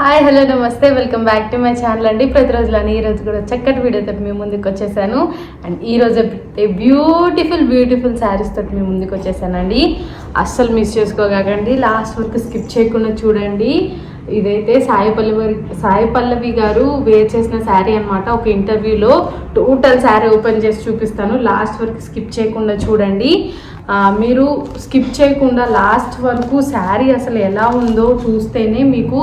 Hi hello నమస్తే. Welcome back to my channel అండి. ప్రతిరోజులని ఈ రోజు కూడా చక్కటి వీడియోతో మీ ముందుకు వచ్చేసాను. అండ్ ఈరోజు బ్యూటిఫుల్ బ్యూటిఫుల్ శారీస్ తోటి మీ ముందుకు వచ్చేసానండి. అస్సలు మిస్ చేసుకోకండి లాస్ట్ వరకు స్కిప్ చేయకుండా చూడండి. ఇదైతే సాయి పల్లవి సాయి పల్లవి గారు వేర్ చేసిన శారీ అన్నమాట. ఒక ఇంటర్వ్యూలో టోటల్ శారీ ఓపెన్ చేసి చూపిస్తాను. లాస్ట్ వరకు స్కిప్ చేయకుండా చూడండి. మీరు స్కిప్ చేయకుండా లాస్ట్ వరకు శారీ అసలు ఎలా ఉందో చూస్తేనే మీకు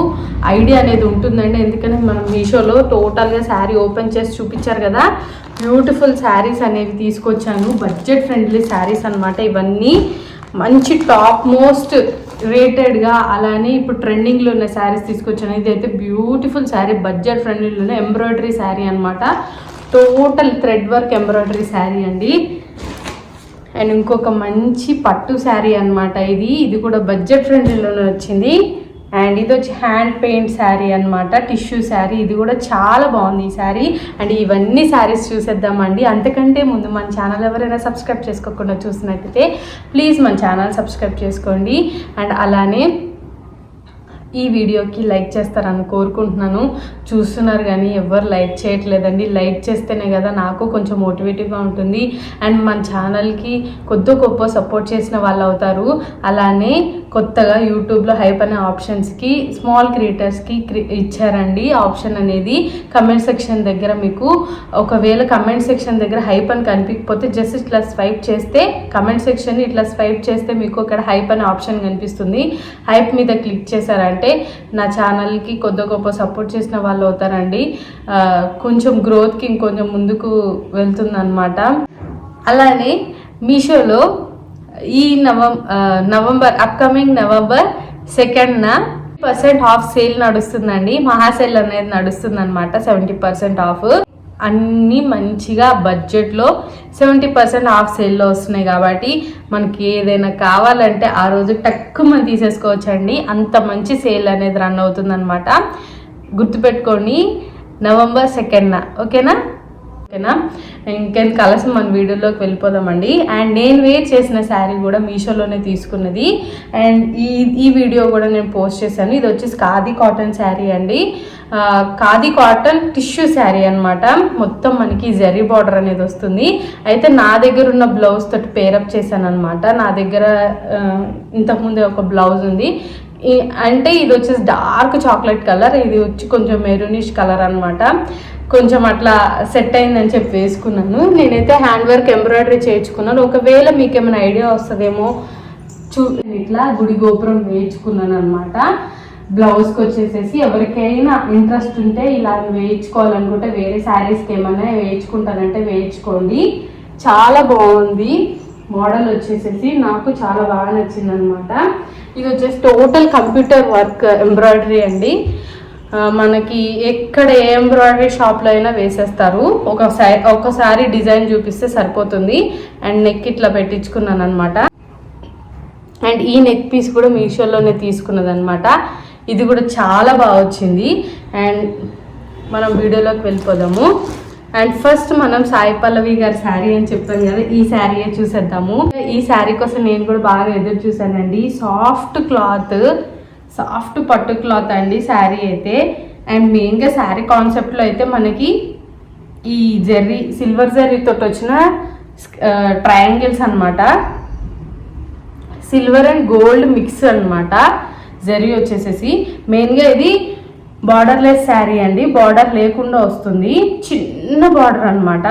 ఐడియా అనేది ఉంటుందండి. ఎందుకంటే మనం మీషోలో టోటల్గా శారీ ఓపెన్ చేసి చూపించారు కదా. బ్యూటిఫుల్ శారీస్ అనేవి తీసుకొచ్చాను. బడ్జెట్ ఫ్రెండ్లీ శారీస్ అనమాట ఇవన్నీ. మంచి టాప్ మోస్ట్ రేటెడ్గా అలానే ఇప్పుడు ట్రెండింగ్లో ఉన్న శారీస్ తీసుకొచ్చాను. ఇది అయితే బ్యూటిఫుల్ శారీ బడ్జెట్ ఫ్రెండ్లీలో ఎంబ్రాయిడరీ శారీ అనమాట total thread work embroidery sari అండి. అండ్ ఇంకొక మంచి పట్టు శారీ అన్నమాట ఇది. ఇది కూడా బడ్జెట్ ఫ్రెండ్లీలోనే వచ్చింది. అండ్ ఇది వచ్చి హ్యాండ్ పెయింట్ శారీ అనమాట టిష్యూ శారీ. ఇది కూడా చాలా బాగుంది ఈ శారీ. అండ్ ఇవన్నీ శారీస్ చూసేద్దామండి. అంతకంటే ముందు మన ఛానల్ ఎవరైనా సబ్స్క్రైబ్ చేసుకోకుండా చూసినట్టయితే ప్లీజ్ మన ఛానల్ సబ్స్క్రైబ్ చేసుకోండి. అండ్ అలానే ఈ వీడియోకి లైక్ చేస్తారని కోరుకుంటున్నాను. చూస్తున్నారు కానీ ఎవరు లైక్ చేయట్లేదండి. లైక్ చేస్తేనే కదా నాకు కొంచెం మోటివేటివ్గా ఉంటుంది. అండ్ మన ఛానల్కి కొద్ది గొప్ప సపోర్ట్ చేసిన వాళ్ళు అవుతారు. అలానే కొత్తగా యూట్యూబ్లో హైప్ అనే ఆప్షన్స్కి స్మాల్ క్రియేటర్స్కి ఇచ్చారండి. ఆప్షన్ అనేది కమెంట్ సెక్షన్ దగ్గర మీకు ఒకవేళ కమెంట్ సెక్షన్ దగ్గర హైప్ అని కనిపించకపోతే జస్ట్ ఇట్లా స్వైప్ చేస్తే కమెంట్ సెక్షన్ ఇట్లా స్వైప్ చేస్తే మీకు అక్కడ హైప్ అనే ఆప్షన్ కనిపిస్తుంది. హైప్ మీద క్లిక్ చేశారంటే నా ఛానల్కి కొద్ది గొప్ప సపోర్ట్ చేసిన వాళ్ళు అవుతారండి. కొంచెం గ్రోత్కి ఇంకొంచెం ముందుకు వెళ్తుందన్నమాట. అలానే మీషోలో ఈ నవం నవంబర్ అప్కమింగ్ నవంబర్ సెకండ్న పర్సెంట్ ఆఫ్ సేల్ నడుస్తుందండి. మహాసేల్ అనేది నడుస్తుంది అనమాట సెవెంటీ పర్సెంట్ ఆఫ్. అన్నీ మంచిగా బడ్జెట్లో సెవెంటీ పర్సెంట్ ఆఫ్ సేల్లో వస్తున్నాయి కాబట్టి మనకి ఏదైనా కావాలంటే ఆ రోజు టక్కు మనం తీసేసుకోవచ్చండి. అంత మంచి సేల్ అనేది రన్ అవుతుందన్నమాట. గుర్తుపెట్టుకోండి నవంబర్ సెకండ్న ఓకేనా? ఓకేనా? ఇంకెందుకు కలసం మన వీడియోలోకి వెళ్ళిపోదామండి. అండ్ నేను వేర్ చేసిన శారీ కూడా మీషోలోనే తీసుకున్నది. అండ్ ఈ ఈ వీడియో కూడా నేను పోస్ట్ చేశాను. ఇది వచ్చేసి ఖాదీ కాటన్ శారీ అండి. ఖాదీ కాటన్ టిష్యూ శారీ అనమాట మొత్తం మనకి జరీ బార్డర్ అనేది వస్తుంది. అయితే నా దగ్గర ఉన్న బ్లౌజ్ తోటి పేరప్ చేశాను అనమాట నా దగ్గర ఇంతకుముందే ఇంతకుముందు ఒక బ్లౌజ్ ఉంది. అంటే ఇది వచ్చేసి డార్క్ చాక్లెట్ కలర్. ఇది వచ్చి కొంచెం మెరూనిష్ కలర్ అనమాట కొంచెం అట్లా సెట్ అయిందని చెప్పి వేసుకున్నాను. నేనైతే హ్యాండ్ వర్క్ ఎంబ్రాయిడరీ చేయించుకున్నాను. ఒకవేళ మీకు ఏమైనా ఐడియా వస్తుందేమో చూ ఇట్లా గుడి గోపురం వేయించుకున్నాను అనమాట బ్లౌజ్కి వచ్చేసేసి ఎవరికైనా ఇంట్రెస్ట్ ఉంటే ఇలా వేయించుకోవాలనుకుంటే వేరే శారీస్కి ఏమైనా వేయించుకుంటానంటే వేయించుకోండి. చాలా బాగుంది. మోడల్ వచ్చేసేసి నాకు చాలా బాగా నచ్చింది అనమాట ఇది వచ్చేసి టోటల్ కంప్యూటర్ వర్క్ ఎంబ్రాయిడరీ అండి. మనకి ఎక్కడ ఏ ఎంబ్రాయిడరీ షాప్లో అయినా వేసేస్తారు. ఒక సై ఒకసారి డిజైన్ చూపిస్తే సరిపోతుంది. అండ్ నెక్ ఇట్లా పెట్టించుకున్నాను అనమాట అండ్ ఈ నెక్ పీస్ కూడా మీషోలోనే తీసుకున్నది అనమాట ఇది కూడా చాలా బాగా వచ్చింది. అండ్ మనం వీడియోలోకి వెళ్ళిపోదాము. అండ్ ఫస్ట్ మనం సాయి పల్లవి గారి శారీ అని చెప్పాం కదా ఈ శారీయే చూసేద్దాము. ఈ శారీ కోసం నేను కూడా బాగా ఎదురు చూసానండి సాఫ్ట్ క్లాత్. సాఫ్ట్ పట్టు క్లాత్ అండి శారీ అయితే. అండ్ మెయిన్గా శారీ కాన్సెప్ట్లో అయితే మనకి ఈ జెర్రీ సిల్వర్ జెర్రీ తోటి వచ్చిన ట్రయాంగిల్స్ అన్నమాట. సిల్వర్ అండ్ గోల్డ్ మిక్స్ అనమాట జెర్రీ వచ్చేసేసి. మెయిన్గా ఇది బార్డర్లెస్ శారీ అండి. బార్డర్ లేకుండా వస్తుంది. చిన్న బార్డర్ అన్నమాట.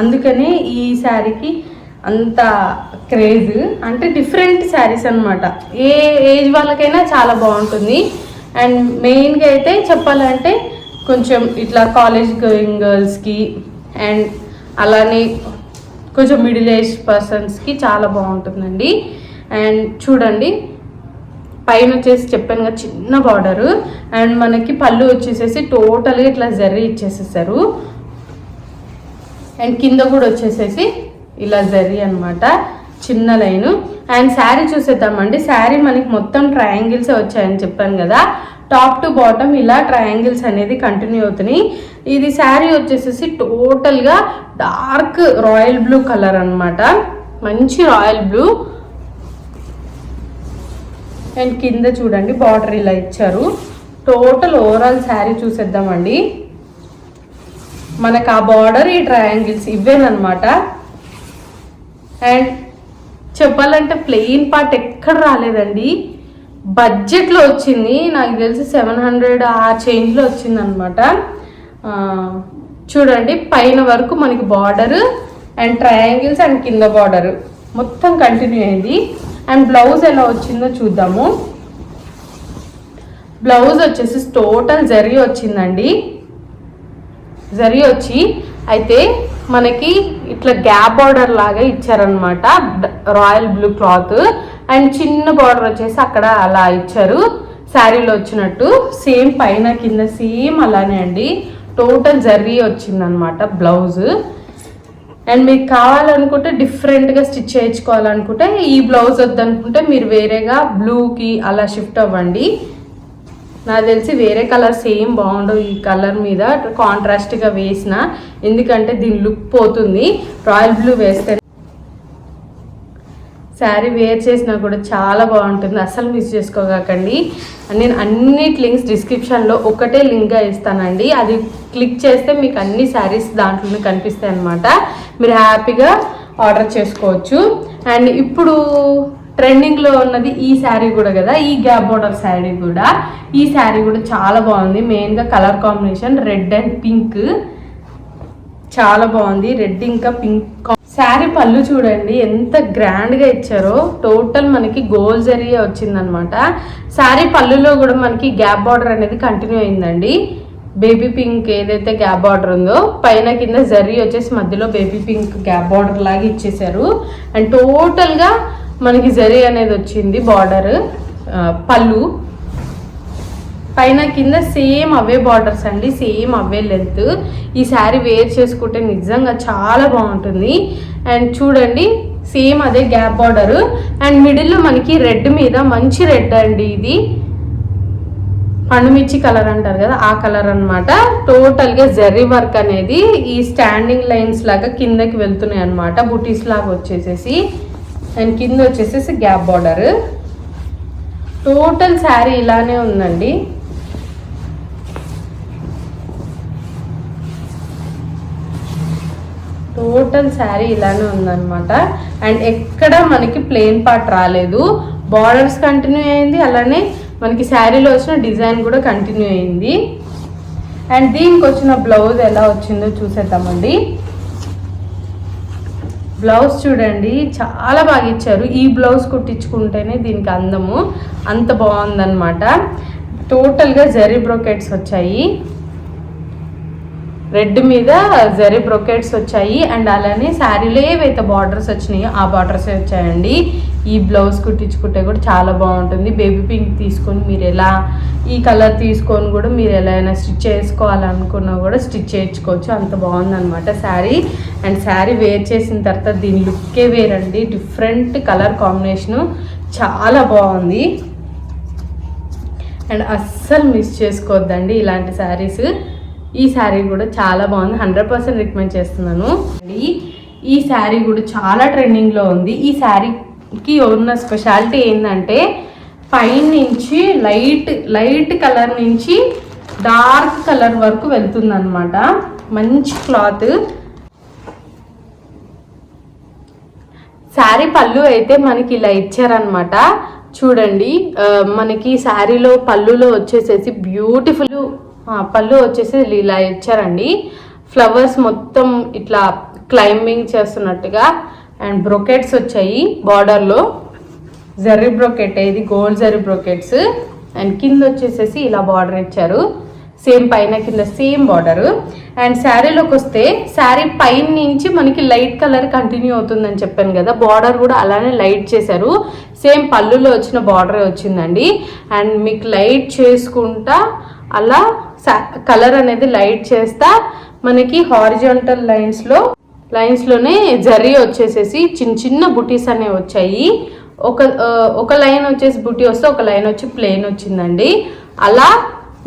అందుకని ఈ శారీకి అంత క్రేజ్. అంటే డిఫరెంట్ శారీస్ అన్నమాట. ఏ ఏజ్ వాళ్ళకైనా చాలా బాగుంటుంది. అండ్ మెయిన్గా అయితే చెప్పాలంటే కొంచెం ఇట్లా కాలేజ్ గోయింగ్ గర్ల్స్కి అండ్ అలానే కొంచెం మిడిల్ ఏజ్ పర్సన్స్కి చాలా బాగుంటుందండి. అండ్ చూడండి పైన వచ్చేసి చెప్పాను కదా చిన్న బార్డరు. అండ్ మనకి పళ్ళు వచ్చేసేసి టోటల్గా ఇట్లా జర్రీ ఇచ్చేసేసారు. అండ్ కింద కూడా వచ్చేసేసి ఇలా జరి అన్నమాట. చిన్న లైను. అండ్ శారీ చూసేద్దామండి. శారీ మనకి మొత్తం ట్రయాంగిల్స్ వచ్చాయని చెప్పాను కదా. టాప్ టు బాటమ్ ఇలా ట్రయాంగిల్స్ అనేది కంటిన్యూ అవుతున్నాయి. ఇది శారీ వచ్చేసేసి టోటల్గా డార్క్ రాయల్ బ్లూ కలర్ అనమాట మంచి రాయల్ బ్లూ. అండ్ కింద చూడండి బార్డర్ ఇలా ఇచ్చారు. టోటల్ ఓవరాల్ శారీ చూసేద్దామండి. మనకు ఆ బార్డర్ ఈ ట్రయాంగిల్స్ ఇవేనమాట అండ్ చెప్పాలంటే ప్లెయిన్ పార్ట్ ఎక్కడ రాలేదండి. బడ్జెట్లో వచ్చింది నాకు తెలిసి సెవెన్ హండ్రెడ్ ఆ చేంజ్లో వచ్చింది అనమాట చూడండి పైన వరకు మనకి బార్డర్ అండ్ ట్రయాంగిల్స్ అండ్ కింద బార్డర్ మొత్తం కంటిన్యూ అయింది. అండ్ బ్లౌజ్ ఎలా వచ్చిందో చూద్దాము. బ్లౌజ్ వచ్చేసి టోటల్ జరీ వచ్చిందండి. జరీ వచ్చి అయితే మనకి ఇట్లా గ్యాప్ బార్డర్ లాగా ఇచ్చారనమాట రాయల్ బ్లూ క్లాత్. అండ్ చిన్న బార్డర్ వచ్చేసి అక్కడ అలా ఇచ్చారు. శారీలో వచ్చినట్టు. సేమ్ పైన కింద సేమ్ అలానే అండి. టోటల్ జర్రీ వచ్చిందనమాట బ్లౌజ్. అండ్ మీకు కావాలనుకుంటే డిఫరెంట్గా స్టిచ్ చేయించుకోవాలనుకుంటే ఈ బ్లౌజ్ వద్దనుకుంటే మీరు వేరేగా బ్లూకి అలా షిఫ్ట్ అవ్వండి. నాకు తెలిసి వేరే కలర్ సేమ్ బాగుండవు ఈ కలర్ మీద కాంట్రాస్ట్గా వేసిన. ఎందుకంటే దీని లుక్ పోతుంది. రాయల్ బ్లూ వేస్తే శారీ వేర్ చేసినా కూడా చాలా బాగుంటుంది. అస్సలు మిస్ చేసుకోకండి. నేను అన్నిటి లింక్స్ డిస్క్రిప్షన్లో ఒకటే లింక్గా ఇస్తానండి. అది క్లిక్ చేస్తే మీకు అన్ని శారీస్ దాంట్లోనే కనిపిస్తాయి అనమాట మీరు హ్యాపీగా ఆర్డర్ చేసుకోవచ్చు. అండ్ ఇప్పుడు ట్రెండింగ్లో ఉన్నది ఈ శారీ కూడా కదా ఈ గ్యాప్ బోర్డర్ శారీ కూడా. ఈ శారీ కూడా చాలా బాగుంది. మెయిన్గా colour combination red and pink చాలా బాగుంది. రెడ్ ఇంకా పింక్ శారీ పళ్ళు చూడండి ఎంత గ్రాండ్గా ఇచ్చారో. టోటల్ మనకి గోల్ జరిగే వచ్చిందనమాట. శారీ పళ్ళులో కూడా మనకి గ్యాప్ బార్డర్ అనేది కంటిన్యూ అయిందండి. బేబీ పింక్ ఏదైతే గ్యాప్ బార్డర్ ఉందో పైన కింద జరీ వచ్చేసి మధ్యలో బేబీ పింక్ గ్యాప్ బార్డర్ లాగా ఇచ్చేసారు అండ్ టోటల్గా మనకి జరీ అనేది వచ్చింది బార్డర్ పళ్ళు. పైన కింద సేమ్ అవే బార్డర్స్ అండి సేమ్ అవే లెంత్ ఈ శారీ వేర్ చేసుకుంటే నిజంగా చాలా బాగుంటుంది. అండ్ చూడండి సేమ్ అదే గ్యాప్ బార్డర్ అండ్ మిడిల్లో మనకి రెడ్ మీద మంచి రెడ్ అండి ఇది. పండుమిర్చి కలర్ అంటారు కదా ఆ కలర్ అనమాట టోటల్గా జెర్రీ వర్క్ అనేది ఈ స్టాండింగ్ లైన్స్ లాగా కిందకి వెళ్తున్నాయి అనమాట బుటీస్ లాగా వచ్చేసేసి. అండ్ కింద వచ్చేసేసి గ్యాప్ బార్డర్ టోటల్ శారీ ఇలానే ఉందండి. టోటల్ శారీ ఇలానే ఉందన్నమాట. అండ్ ఎక్కడ మనకి ప్లెయిన్ పార్ట్ రాలేదు. బార్డర్స్ కంటిన్యూ అయింది. అలానే మనకి శారీలో వచ్చిన డిజైన్ కూడా కంటిన్యూ అయింది. అండ్ దీనికి వచ్చిన బ్లౌజ్ ఎలా వచ్చిందో చూసేద్దామండి. బ్లౌజ్ చూడండి చాలా బాగా ఇచ్చారు. ఈ బ్లౌజ్ కుట్టించుకుంటేనే దీనికి అందము. అంత బాగుందన్నమాట. టోటల్గా జరీ బ్రోకెట్స్ వచ్చాయి. రెడ్ మీద జరీ బ్రొకెట్స్ వచ్చాయి అండ్ అలానే శారీలో ఏవైతే బార్డర్స్ వచ్చినాయో. ఆ బార్డర్స్ వచ్చాయండి. ఈ బ్లౌజ్ కుట్టించుకుంటే కూడా చాలా బాగుంటుంది. బేబీ పింక్ తీసుకొని మీరు ఎలా ఈ కలర్ తీసుకొని కూడా మీరు ఎలా అయినా స్టిచ్ చేసుకోవాలనుకున్నా కూడా స్టిచ్ చేయించుకోవచ్చు. అంత బాగుందనమాట శారీ. అండ్ శారీ వేర్ చేసిన తర్వాత దీని లుక్కే వేరండి. Different colour combination. చాలా బాగుంది. అండ్ అస్సలు మిస్ చేసుకోవద్దండి ఇలాంటి శారీస్. ఈ శారీ కూడా చాలా బాగుంది. హండ్రెడ్ పర్సెంట్ రికమెండ్ చేస్తున్నాను. ఈ శారీ కూడా చాలా ట్రెండింగ్లో ఉంది. ఈ శారీకి ఉన్న స్పెషాలిటీ ఏంటంటే పైన నుంచి లైట్ లైట్ కలర్ నుంచి డార్క్ కలర్ వరకు వెళ్తుంది అనమాట మంచి క్లాత్ శారీ పళ్ళు అయితే మనకి ఇలా ఇచ్చారనమాట చూడండి మనకి శారీలో పళ్ళులో వచ్చేసేసి బ్యూటిఫుల్ పళ్ళు వచ్చేసి ఇలా ఇచ్చారండి. ఫ్లవర్స్ మొత్తం ఇట్లా క్లైంబింగ్ చేస్తున్నట్టుగా అండ్ బ్రొకెట్స్ వచ్చాయి బార్డర్లో జర్రీ బ్రొకెట్ ఇది గోల్డ్ జర్రీ బ్రొకెట్స్ అండ్ కింద వచ్చేసేసి ఇలా బార్డర్ ఇచ్చారు. సేమ్ పైన కింద సేమ్ బార్డర్ అండ్ శారీలోకి వస్తే శారీ పైన నుంచి మనకి లైట్ కలర్ కంటిన్యూ అవుతుందని చెప్పాను కదా బార్డర్ కూడా అలానే లైట్ చేశారు. సేమ్ పళ్ళులో వచ్చిన బార్డరే వచ్చిందండి. అండ్ మీకు లైట్ చేసుకుంటా అలా కలర్ అనేది లైట్ చేస్తా మనకి హారిజాంటల్ లైన్స్లో లైన్స్లోనే జరీ వచ్చేసేసి చిన్న చిన్న బుటీస్ అనేవి వచ్చాయి. ఒక ఒక లైన్ వచ్చేసి బుటీ వస్తే ఒక లైన్ వచ్చి ప్లెయిన్ వచ్చిందండి. అలా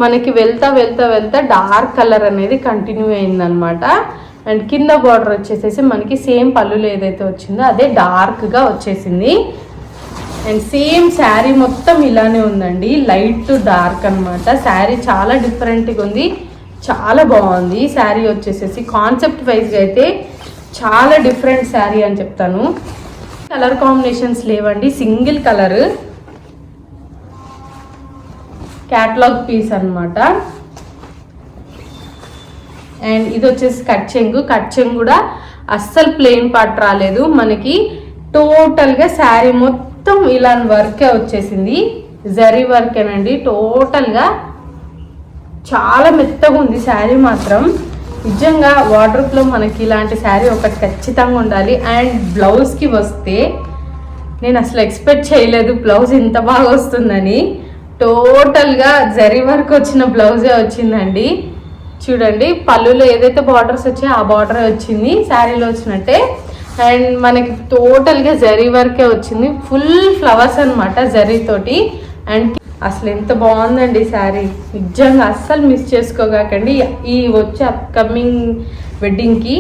మనకి వెళ్తా వెళ్తా వెళ్తా డార్క్ కలర్ అనేది కంటిన్యూ అయిందనమాట. అండ్ కింద బార్డర్ వచ్చేసేసి మనకి సేమ్ పళ్ళులు ఏదైతే వచ్చిందో అదే డార్క్గా వచ్చేసింది. అండ్ సేమ్ శారీ మొత్తం ఇలానే ఉందండి. లైట్ టు డార్క్ అనమాట శారీ చాలా డిఫరెంట్గా ఉంది. చాలా బాగుంది. శారీ వచ్చేసేసి కాన్సెప్ట్ వైజ్గా అయితే చాలా డిఫరెంట్ శారీ అని చెప్తాను. కలర్ కాంబినేషన్స్ లేవండి. సింగిల్ కలర్ క్యాట్లాగ్ పీస్ అనమాట అండ్ ఇది వచ్చేసి కట్ చెంగు కట్ చెంగు కూడా అస్సలు ప్లెయిన్ పార్ట్ రాలేదు. మనకి టోటల్గా శారీ మొత్తం మొత్తం ఇలా వర్కే వచ్చేసింది. జరీ వర్కేనండి టోటల్గా చాలా మెత్తగా ఉంది శారీ మాత్రం. నిజంగా వార్డ్రోబ్లో మనకి ఇలాంటి శారీ ఒకటి ఖచ్చితంగా ఉండాలి. అండ్ బ్లౌజ్కి వస్తే నేను అసలు ఎక్స్పెక్ట్ చేయలేదు బ్లౌజ్ ఇంత బాగా వస్తుందని. టోటల్గా జరీ వర్క్ వచ్చిన బ్లౌజే వచ్చిందండి. చూడండి పళ్ళులో ఏదైతే బార్డర్స్ వచ్చాయో ఆ బార్డర్ వచ్చింది. శారీలో వచ్చినట్టే అండ్ మనకి టోటల్గా జరీ వర్కే వచ్చింది. ఫుల్ ఫ్లవర్స్ అనమాట జరీతోటి అండ్ అసలు ఎంత బాగుందండి శారీ. నిజంగా అస్సలు మిస్ చేసుకోగాకండి. ఈ వచ్చే అప్కమింగ్ వెడ్డింగ్కి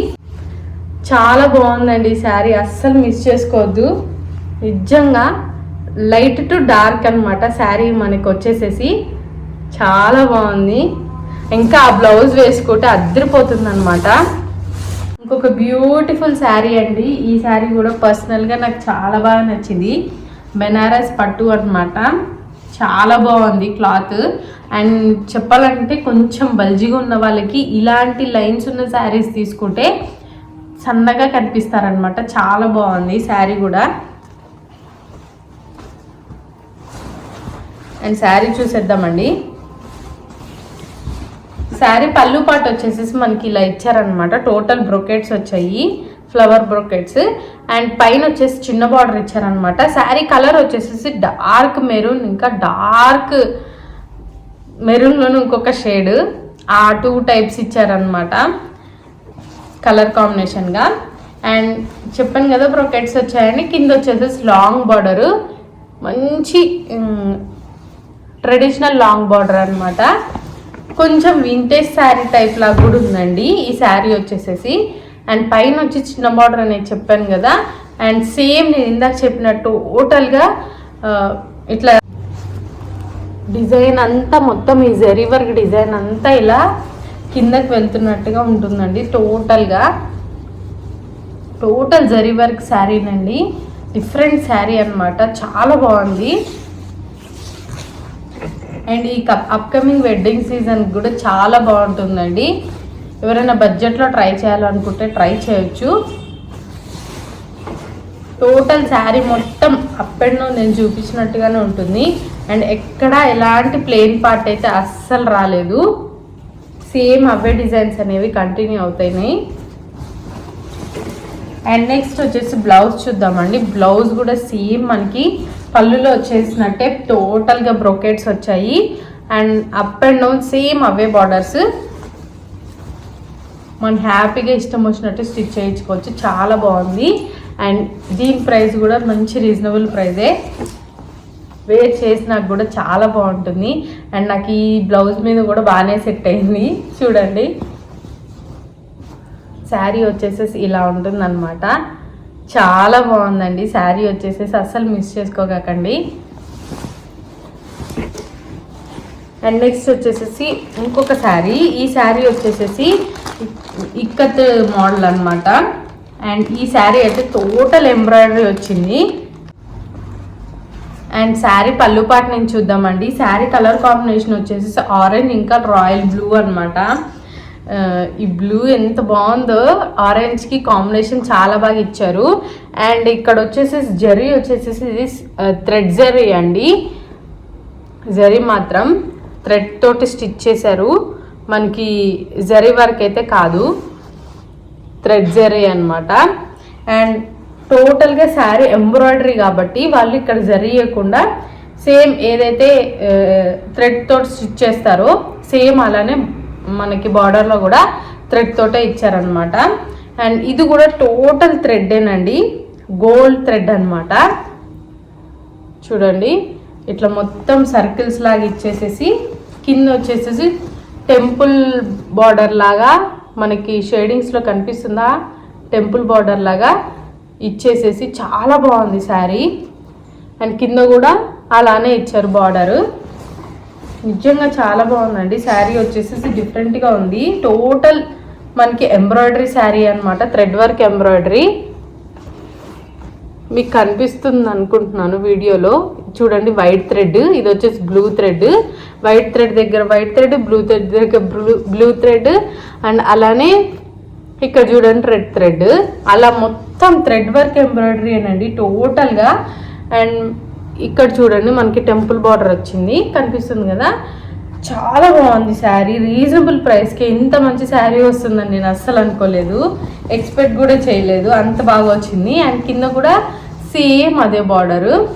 చాలా బాగుందండి ఈ శారీ. అస్సలు మిస్ చేసుకోవద్దు. నిజంగా లైట్ టు డార్క్ అనమాట శారీ మనకి వచ్చేసేసి. చాలా బాగుంది. ఇంకా ఆ బ్లౌజ్ వేసుకుంటే అద్దరిపోతుంది అనమాట ఇంకొక బ్యూటిఫుల్ శారీ అండి. ఈ శారీ కూడా పర్సనల్గా నాకు చాలా బాగా నచ్చింది. బెనారస్ పట్టు అనమాట చాలా బాగుంది క్లాత్ అండ్ చెప్పాలంటే కొంచెం బల్జిగా ఉన్న వాళ్ళకి ఇలాంటి లైన్స్ ఉన్న శారీస్ తీసుకుంటే సన్నగా కనిపిస్తారనమాట చాలా బాగుంది శారీ కూడా. అండ్ శారీ చూసేద్దామండి. శారీ పళ్ళు పాటు వచ్చేసేసి మనకి ఇలా ఇచ్చారనమాట టోటల్ బ్రొకెట్స్ వచ్చాయి. ఫ్లవర్ బ్రొకెట్స్ అండ్ పైన వచ్చేసి చిన్న బార్డర్ ఇచ్చారనమాట శారీ కలర్ వచ్చేసేసి డార్క్ మెరూన్ ఇంకా డార్క్ మెరూన్లోనూ ఇంకొక షేడ్ ఆ టూ టైప్స్ ఇచ్చారనమాట కలర్ కాంబినేషన్గా అండ్ చెప్పాను కదా బ్రొకెట్స్ వచ్చాయని కింద వచ్చేసేసి లాంగ్ బార్డరు మంచి ట్రెడిషనల్ లాంగ్ బార్డర్ అనమాట కొంచెం వింటేజ్ శారీ టైప్ లాగా కూడా ఉందండి. ఈ శారీ వచ్చేసేసి అండ్ పైన వచ్చి చిన్న బార్డర్ అనేది చెప్పాను కదా. అండ్ సేమ్ నేను ఇందాక చెప్పినట్టు టోటల్గా ఇట్లా డిజైన్ అంతా మొత్తం ఈ జరీ వర్క్ డిజైన్ అంతా ఇలా కిందకి వెళ్తున్నట్టుగా ఉంటుందండి. టోటల్గా టోటల్ జరీ వర్క్ శారీనండి డిఫరెంట్ శారీ అనమాట చాలా బాగుంది. అండ్ ఈ కప్ అప్కమింగ్ వెడ్డింగ్ సీజన్ కూడా చాలా బాగుంటుందండి. ఎవరైనా బడ్జెట్లో ట్రై చేయాలనుకుంటే ట్రై చేయొచ్చు. టోటల్ శారీ మొత్తం అప్ అండ్ డౌన్ నేను చూపించినట్టుగానే ఉంటుంది. అండ్ ఎక్కడ ఎలాంటి ప్లెయిన్ పార్ట్ అయితే అస్సలు రాలేదు. సేమ్ అవే డిజైన్స్ అనేవి కంటిన్యూ అవుతాయి అండ్ నెక్స్ట్ వచ్చేసి బ్లౌజ్ చూద్దామండి. బ్లౌజ్ కూడా సేమ్ మనకి పళ్ళులో వచ్చేసినట్టే టోటల్గా బ్రోకెట్స్ వచ్చాయి. And up and down same away borders. మనం హ్యాపీగా ఇష్టం వచ్చినట్టు స్టిచ్ చేయించుకోవచ్చు. చాలా బాగుంది. అండ్ దీని ప్రైస్ కూడా మంచి రీజనబుల్ ప్రైజే వేర్ చేసినాక కూడా చాలా బాగుంటుంది. అండ్ నాకు ఈ బ్లౌజ్ మీద కూడా బాగానే సెట్ అయింది. చూడండి. శారీ వచ్చేసేసి ఇలా ఉంటుందన్నమాట. చాలా బాగుందండి. శారీ వచ్చేసేసి అస్సలు మిస్ చేసుకోకండి. అండ్ నెక్స్ట్ వచ్చేసేసి ఇంకొక శారీ. ఈ శారీ వచ్చేసేసి ఇక్కత్ మోడల్ అనమాట అండ్ ఈ శారీ అయితే టోటల్ ఎంబ్రాయిడరీ వచ్చింది. అండ్ శారీ పళ్ళు పాట నుంచి చూద్దామండి. శారీ కలర్ కాంబినేషన్ వచ్చేసి ఆరెంజ్ ఇంకా రాయల్ బ్లూ అనమాట ఈ బ్లూ ఎంత బాగుందో ఆరెంజ్కి కాంబినేషన్ చాలా బాగా ఇచ్చారు. అండ్ ఇక్కడ వచ్చేసి జరీ వచ్చేసేసి ఇది థ్రెడ్ జరీ అండి. జరీ మాత్రం థ్రెడ్ తోటి స్టిచ్ చేశారు. మనకి జరీ వర్క్ అయితే కాదు. థ్రెడ్ జరీ అనమాట అండ్ టోటల్గా శారీ ఎంబ్రాయిడరీ కాబట్టి వాళ్ళు ఇక్కడ జరియకుండా సేమ్ ఏదైతే థ్రెడ్ తోటి స్టిచ్ చేస్తారో సేమ్ అలానే మనకి బార్డర్లో కూడా థ్రెడ్ తోటే ఇచ్చారనమాట అండ్ ఇది కూడా టోటల్ థ్రెడ్డేనండి గోల్డ్ థ్రెడ్ అనమాట చూడండి. ఇట్లా మొత్తం సర్కిల్స్ లాగా ఇచ్చేసేసి కింద వచ్చేసేసి టెంపుల్ బార్డర్ లాగా మనకి షేడింగ్స్లో కనిపిస్తుందా? టెంపుల్ బార్డర్ లాగా ఇచ్చేసేసి చాలా బాగుంది శారీ. అండ్ కింద కూడా అలానే ఇచ్చారు బార్డర్ నిజంగా చాలా బాగుందండి. శారీ వచ్చేసి డిఫరెంట్గా ఉంది. టోటల్ మనకి ఎంబ్రాయిడరీ శారీ అన్నమాట. థ్రెడ్ వర్క్ ఎంబ్రాయిడరీ మీకు కనిపిస్తుంది అనుకుంటున్నాను వీడియోలో. చూడండి వైట్ థ్రెడ్ ఇది వచ్చేసి బ్లూ థ్రెడ్ వైట్ థ్రెడ్ దగ్గర వైట్ థ్రెడ్ బ్లూ థ్రెడ్ దగ్గర బ్లూ బ్లూ థ్రెడ్ అండ్ అలానే ఇక్కడ చూడండి రెడ్ థ్రెడ్ అలా మొత్తం థ్రెడ్ వర్క్ ఎంబ్రాయిడరీ అనండి టోటల్గా అండ్ ఇక్కడ చూడండి మనకి టెంపుల్ బార్డర్ వచ్చింది. కనిపిస్తుంది కదా? చాలా బాగుంది శారీ. రీజనబుల్ ప్రైస్కి ఇంత మంచి శారీ వస్తుందని నేను అస్సలు అనుకోలేదు. ఎక్స్పెక్ట్ కూడా చేయలేదు. అంత బాగా వచ్చింది. అండ్ కింద కూడా సేమ్ అదే బార్డరు.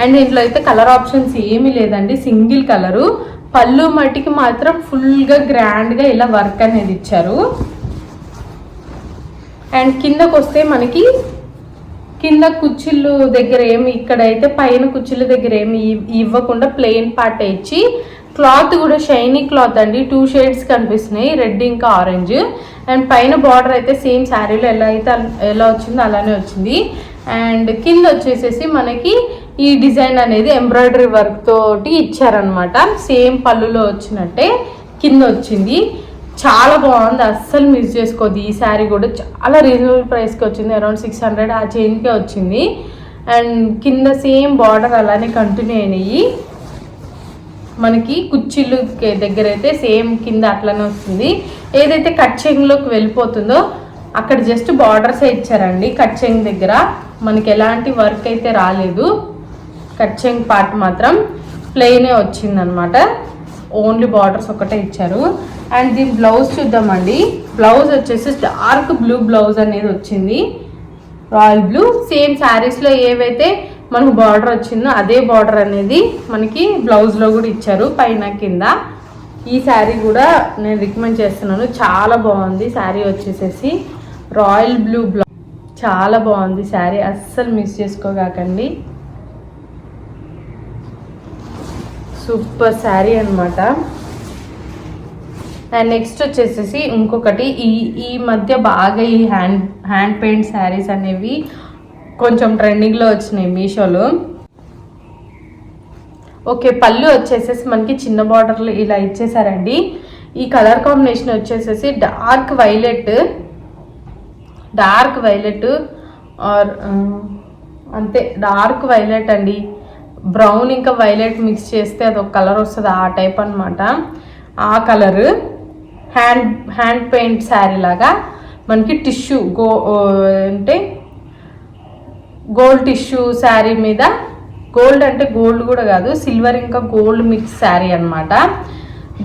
అండ్ దీంట్లో అయితే కలర్ ఆప్షన్స్ ఏమీ లేదండి. Single colour. పళ్ళు మట్టికి మాత్రం ఫుల్గా గ్రాండ్గా ఇలా వర్క్ అనేది ఇచ్చారు. అండ్ కిందకు వస్తే మనకి కింద కుర్చీలు దగ్గర ఏమి ఇక్కడైతే పైన కుర్చీల దగ్గర ఏమి ఇవ్వకుండా ప్లెయిన్ పార్ట్ ఇచ్చి క్లాత్ కూడా షైనీ క్లాత్ అండి. టూ షేడ్స్ కనిపిస్తున్నాయి. రెడ్ ఇంకా ఆరెంజ్ అండ్ పైన బార్డర్ అయితే సేమ్ శారీలో ఎలా అయితే ఎలా వచ్చిందో అలానే వచ్చింది. అండ్ కింద వచ్చేసేసి మనకి ఈ డిజైన్ అనేది ఎంబ్రాయిడరీ వర్క్ తోటి ఇచ్చారనమాట సేమ్ పళ్ళులో వచ్చినట్టే కింద వచ్చింది. చాలా బాగుంది. అస్సలు మిస్ చేసుకోవద్దు. ఈ శారీ కూడా చాలా రీజనబుల్ ప్రైస్కి వచ్చింది. అరౌండ్ సిక్స్ హండ్రెడ్ ఆ చైన్కే వచ్చింది. అండ్ కింద సేమ్ బార్డర్ అలానే కంటిన్యూ అయినాయి. మనకి కుచ్చిళ్ళు దగ్గర అయితే సేమ్ కింద అట్లనే వస్తుంది. ఏదైతే కట్ చెంగ్లోకి వెళ్ళిపోతుందో అక్కడ జస్ట్ బార్డర్సే ఇచ్చారండి. కట్ చెంగ్ దగ్గర మనకి ఎలాంటి వర్క్ అయితే రాలేదు. కట్ చెంగ్ పార్ట్ మాత్రం ప్లెయినే వచ్చిందనమాట ఓన్లీ బార్డర్స్ ఒకటే ఇచ్చారు. అండ్ దీని బ్లౌజ్ చూద్దామండి. బ్లౌజ్ వచ్చేసి డార్క్ బ్లూ బ్లౌజ్ అనేది వచ్చింది. Royal blue. సేమ్ శారీస్లో ఏవైతే మనకు బార్డర్ వచ్చిందో అదే బార్డర్ అనేది మనకి బ్లౌజ్లో కూడా ఇచ్చారు పైన కింద. ఈ శారీ కూడా నేను రికమెండ్ చేస్తున్నాను. చాలా బాగుంది శారీ వచ్చేసేసి. రాయల్ బ్లూ బ్లౌజ్ చాలా బాగుంది శారీ. అస్సలు మిస్ చేసుకోగాకండి. సూపర్ శారీ అన్నమాట. అండ్ నెక్స్ట్ వచ్చేసేసి ఇంకొకటి ఈ ఈ మధ్య బాగా ఈ హ్యాండ్ హ్యాండ్ పెయింట్ శారీస్ అనేవి కొంచెం ట్రెండింగ్లో వచ్చినాయి మీషోలో. ఓకే పళ్ళు వచ్చేసేసి మనకి చిన్న బార్డర్లు ఇలా ఇచ్చేసారండి. ఈ కలర్ కాంబినేషన్ వచ్చేసేసి dark violet dark violet or అంతే డార్క్ వైలెట్ అండి. బ్రౌన్ ఇంకా వైలెట్ మిక్స్ చేస్తే అది ఒక కలర్ వస్తుంది ఆ టైప్ అనమాట ఆ colour hand hand paint sari లాగా మనకి టిష్యూ గో అంటే గోల్డ్ టిష్యూ శారీ మీద గోల్డ్ అంటే గోల్డ్ కూడా కాదు సిల్వర్ ఇంకా గోల్డ్ మిక్స్ శారీ అనమాట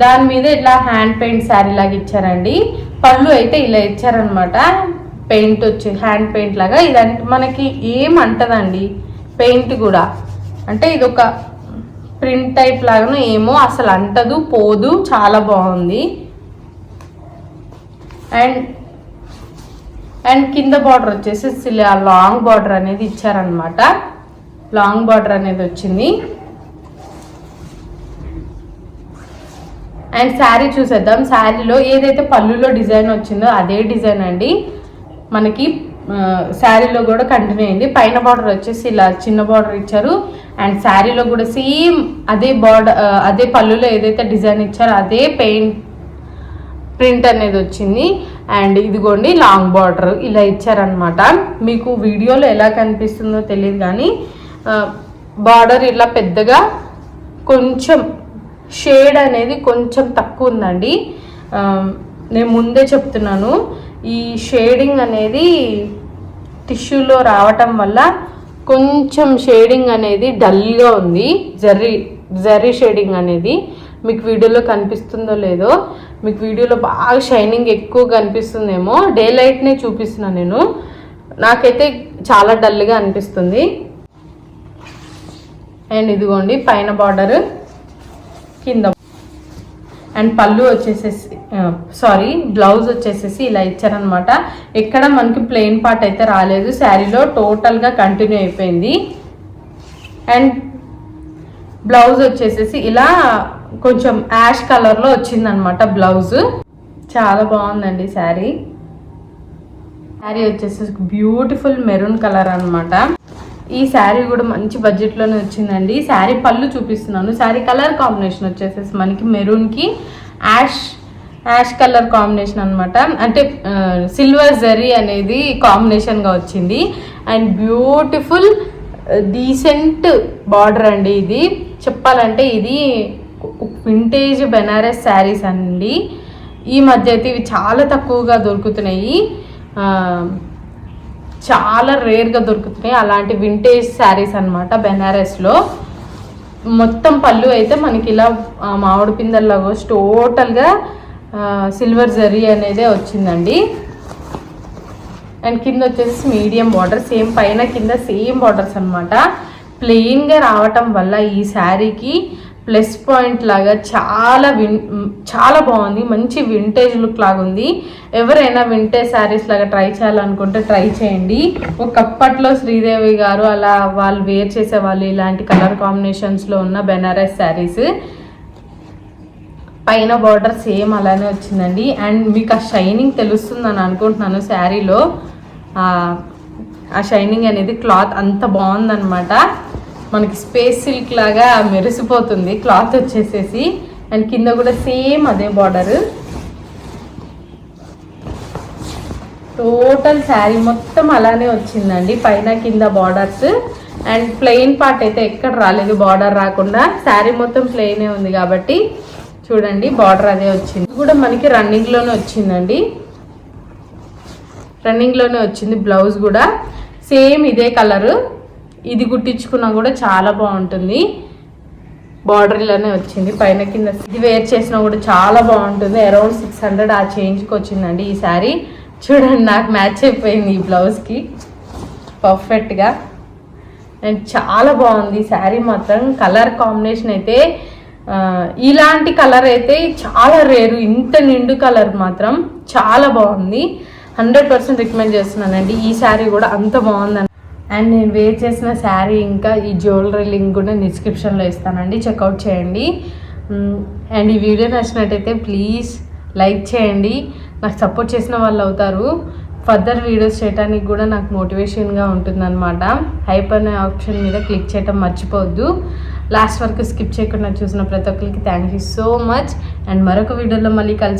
దాని మీద ఇట్లా హ్యాండ్ పెయింట్ శారీ లాగా ఇచ్చారండి. పళ్ళు అయితే ఇలా ఇచ్చారనమాట పెయింట్ వచ్చి హ్యాండ్ పెయింట్ లాగా. ఇదంటే మనకి ఏం అంటదండి? పెయింట్ కూడా. అంటే ఇది ఒక ప్రింట్ టైప్ లాగా ఏమో అసలు అంటదు పోదు చాలా బాగుంది. అండ్ అండ్ కింద బార్డర్ వచ్చేసి లాంగ్ బార్డర్ అనేది ఇచ్చారనమాట లాంగ్ బార్డర్ అనేది వచ్చింది. అండ్ శారీ చూసేద్దాం. శారీలో ఏదైతే పళ్ళులో డిజైన్ వచ్చిందో అదే డిజైన్ అండి. మనకి శారీలో కూడా కంటిన్యూ అయింది. పైన బార్డర్ వచ్చేసి ఇలా చిన్న బార్డర్ ఇచ్చారు. అండ్ శారీలో కూడా సేమ్ అదే బార్డర్ అదే పళ్ళులో ఏదైతే డిజైన్ ఇచ్చారో అదే పెయింట్ ప్రింట్ అనేది వచ్చింది. అండ్ ఇదిగోండి లాంగ్ బార్డర్ ఇలా ఇచ్చారనమాట మీకు వీడియోలో ఎలా కనిపిస్తుందో తెలియదు కానీ బార్డర్ ఇలా పెద్దగా కొంచెం షేడ్ అనేది కొంచెం తక్కువ ఉందండి. నేను ముందే చెప్తున్నాను. ఈ షేడింగ్ అనేది టిష్యూలో రావటం వల్ల కొంచెం షేడింగ్ అనేది డల్గా ఉంది. జర్రీ జర్రీ షేడింగ్ అనేది మీకు వీడియోలో కనిపిస్తుందో లేదో మీకు వీడియోలో బాగా షైనింగ్ ఎక్కువ కనిపిస్తుందేమో డే లైట్నే చూపిస్తున్నాను నేను. నాకైతే చాలా డల్గా అనిపిస్తుంది. అండ్ ఇదిగోండి పైన బార్డర్ కింద. అండ్ పళ్ళు వచ్చేసేసి సారీ బ్లౌజ్ వచ్చేసేసి ఇలా ఇచ్చారనమాట ఎక్కడ మనకి ప్లెయిన్ పార్ట్ అయితే రాలేదు. శారీలో టోటల్గా కంటిన్యూ అయిపోయింది. అండ్ బ్లౌజ్ వచ్చేసేసి ఇలా కొంచెం యాష్ కలర్లో వచ్చిందనమాట బ్లౌజ్ చాలా బాగుందండి శారీ. శారీ వచ్చేసి బ్యూటిఫుల్ మెరూన్ కలర్ అనమాట ఈ శారీ కూడా మంచి బడ్జెట్లోనే వచ్చిందండి. శారీ పళ్ళు చూపిస్తున్నాను. శారీ కలర్ కాంబినేషన్ వచ్చేసేసి మనకి మెరూన్కి యాష్ యాష్ కలర్ కాంబినేషన్ అనమాట అంటే సిల్వర్ జరీ అనేది కాంబినేషన్గా వచ్చింది. అండ్ బ్యూటిఫుల్ డీసెంట్ బార్డర్ అండి ఇది. చెప్పాలంటే ఇది వింటేజ్ బెనారస్ శారీస్ అండి. ఈ మధ్య అయితే ఇవి చాలా తక్కువగా దొరుకుతున్నాయి. చాలా రేర్గా దొరుకుతున్నాయి. అలాంటి వింటేజ్ శారీస్ అనమాట బెనారస్లో. మొత్తం పళ్ళు అయితే మనకి ఇలా మామిడి పిందల్లాగా టోటల్గా సిల్వర్ జరీ అనేదే వచ్చిందండి. అండ్ కింద వచ్చేసి మీడియం బార్డర్ సేమ్ పైన కింద సేమ్ బార్డర్స్ అనమాట ప్లెయిన్గా రావటం వల్ల ఈ శారీకి ప్లస్ పాయింట్ లాగా చాలా విన్ చాలా బాగుంది. మంచి వింటేజ్ లుక్ లాగా ఉంది. ఎవరైనా వింటేజ్ శారీస్ లాగా ట్రై చేయాలనుకుంటే ట్రై చేయండి. ఒకప్పట్లో శ్రీదేవి గారు అలా వాళ్ళు వేర్ చేసే వాళ్ళు ఇలాంటి కలర్ కాంబినేషన్స్లో ఉన్న బెనారస్ శారీస్ పైన బార్డర్ సేమ్ అలానే వచ్చిందండి. అండ్ మీకు ఆ షైనింగ్ తెలుస్తుందని అనుకుంటున్నాను శారీలో ఆ షైనింగ్ అనేది క్లాత్ అంత బాగుందనమాట మనకి స్పేస్ సిల్క్ లాగా మెరిసిపోతుంది. క్లాత్ వచ్చేసేసి. అండ్ కింద కూడా సేమ్ అదే బార్డర్. టోటల్ శారీ మొత్తం అలానే వచ్చిందండి. పైన కింద బార్డర్స్. అండ్ ప్లెయిన్ పార్ట్ అయితే ఎక్కడ రాలేదు. బార్డర్ రాకుండా. శారీ మొత్తం ప్లెయినే ఉంది కాబట్టి చూడండి బార్డర్ అదే వచ్చింది. ఇది కూడా మనకి రన్నింగ్లోనే వచ్చిందండి. రన్నింగ్లోనే వచ్చింది బ్లౌజ్ కూడా. సేమ్ ఇదే కలరు. ఇది కుట్టించుకున్నా కూడా చాలా బాగుంటుంది. బార్డర్లోనే వచ్చింది. పైన కింద ఇది వేర్ చేసినా కూడా చాలా బాగుంటుంది. అరౌండ్ సిక్స్ హండ్రెడ్ ఆ చేంజ్కి వచ్చిందండి ఈ శారీ. చూడండి నాకు మ్యాచ్ అయిపోయింది ఈ బ్లౌజ్కి పర్ఫెక్ట్గా అండ్ చాలా బాగుంది ఈ శారీ మాత్రం. కలర్ కాంబినేషన్ అయితే ఇలాంటి కలర్ అయితే చాలా రేరు ఇంత నిండు కలర్ మాత్రం చాలా బాగుంది. హండ్రెడ్ పర్సెంట్ రికమెండ్ చేస్తున్నానండి. ఈ శారీ కూడా అంత బాగుందండి అండ్ నేను వేర్ చేసిన శారీ ఇంకా ఈ జ్యువెలరీ లింక్ కూడా డిస్క్రిప్షన్లో ఇస్తానండి. చెక్అవుట్ చేయండి. అండ్ ఈ వీడియో నచ్చినట్టయితే ప్లీజ్ లైక్ చేయండి. నాకు సపోర్ట్ చేసిన వాళ్ళు అవుతారు. ఫర్దర్ వీడియోస్ చేయడానికి కూడా నాకు మోటివేషన్గా ఉంటుందన్నమాట. హైప్ అనే ఆప్షన్ మీద క్లిక్ చేయటం మర్చిపోవద్దు. లాస్ట్ వరకు స్కిప్ చేయకుండా చూసిన ప్రతి ఒక్కరికి thank you so much and మరొక వీడియోలో మళ్ళీ కలిసి